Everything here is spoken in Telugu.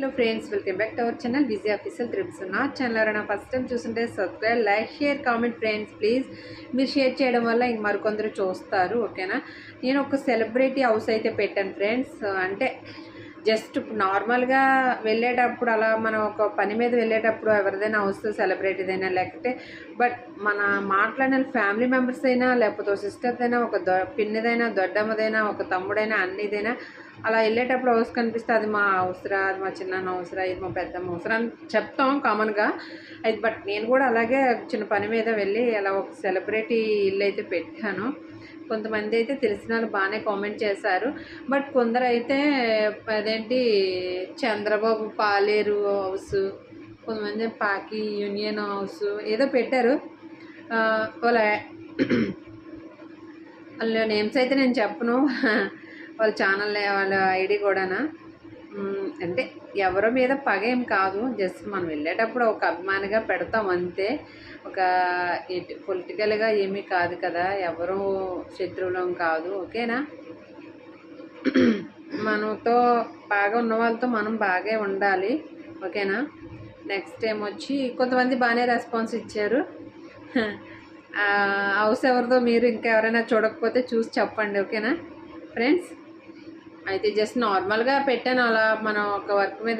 Hello friends welcome back to our channel. Busy officer trips నా ఛానల్ ఎవరైనా ఫస్ట్ టైం చూస్తుంటే subscribe like share comment friends please. మీరు షేర్ చేయడం వల్ల ఇంక మరికొందరు చూస్తారు ఓకేనా? నేను ఒక సెలబ్రిటీ హౌస్ అయితే పెట్టాను ఫ్రెండ్స్. అంటే జస్ట్ నార్మల్గా వెళ్ళేటప్పుడు అలా మనం ఒక పని మీద వెళ్ళేటప్పుడు ఎవరిదైనా హౌస్ సెలబ్రిటీదైనా లేకపోతే బట్ మన మాట్లాడిన ఫ్యామిలీ మెంబర్స్ అయినా లేకపోతే ఒక సిస్టర్స్ అయినా ఒక దొ పిన్నిదైనా దొడ్డమ్మదైనా ఒక తమ్ముడైనా అన్నిదైనా అలా వెళ్ళేటప్పుడు హౌస్ కనిపిస్తే అది మా అవసరా అది మా చిన్న అవసరా ఇది మా పెద్దమ్మ అవసరం అని చెప్తాం కామన్గా అయితే బట్ నేను కూడా అలాగే చిన్న పని మీద వెళ్ళి అలా ఒక సెలబ్రిటీ ఇల్లు అయితే పెట్టాను. కొంతమంది అయితే తెలిసిన వాళ్ళు బాగానే కామెంట్ చేశారు. బట్ కొందరు అయితే అదేంటి చంద్రబాబు పాలేరు హౌస్ కొంతమంది పాకి యూనియన్ హౌస్ ఏదో పెట్టారు. వాళ్ళ వాళ్ళ నేమ్స్ అయితే నేను చెప్పను. వాళ్ళ ఛానల్ వాళ్ళ ఐడి కూడానా? అంటే ఎవరి మీద పగ ఏం కాదు. జస్ట్ మనం వెళ్ళేటప్పుడు ఒక అభిమానిగా పెడతాం అంతే. ఒక పొలిటికల్గా ఏమీ కాదు కదా. ఎవరు శత్రువులం కాదు. ఓకేనా? మనతో బాగా ఉన్న వాళ్ళతో మనం బాగా ఉండాలి. ఓకేనా? నెక్స్ట్ టైం వచ్చి కొంతమంది బాగానే రెస్పాన్స్ ఇచ్చారు. హౌస్ ఎవరిదో మీరు ఇంకా ఎవరైనా చూడకపోతే చూసి చెప్పండి. ఓకేనా? ఫ్రెండ్స్ అయితే జస్ట్ నార్మల్గా పెట్టాను. అలా మనం ఒక వర్క్ మీద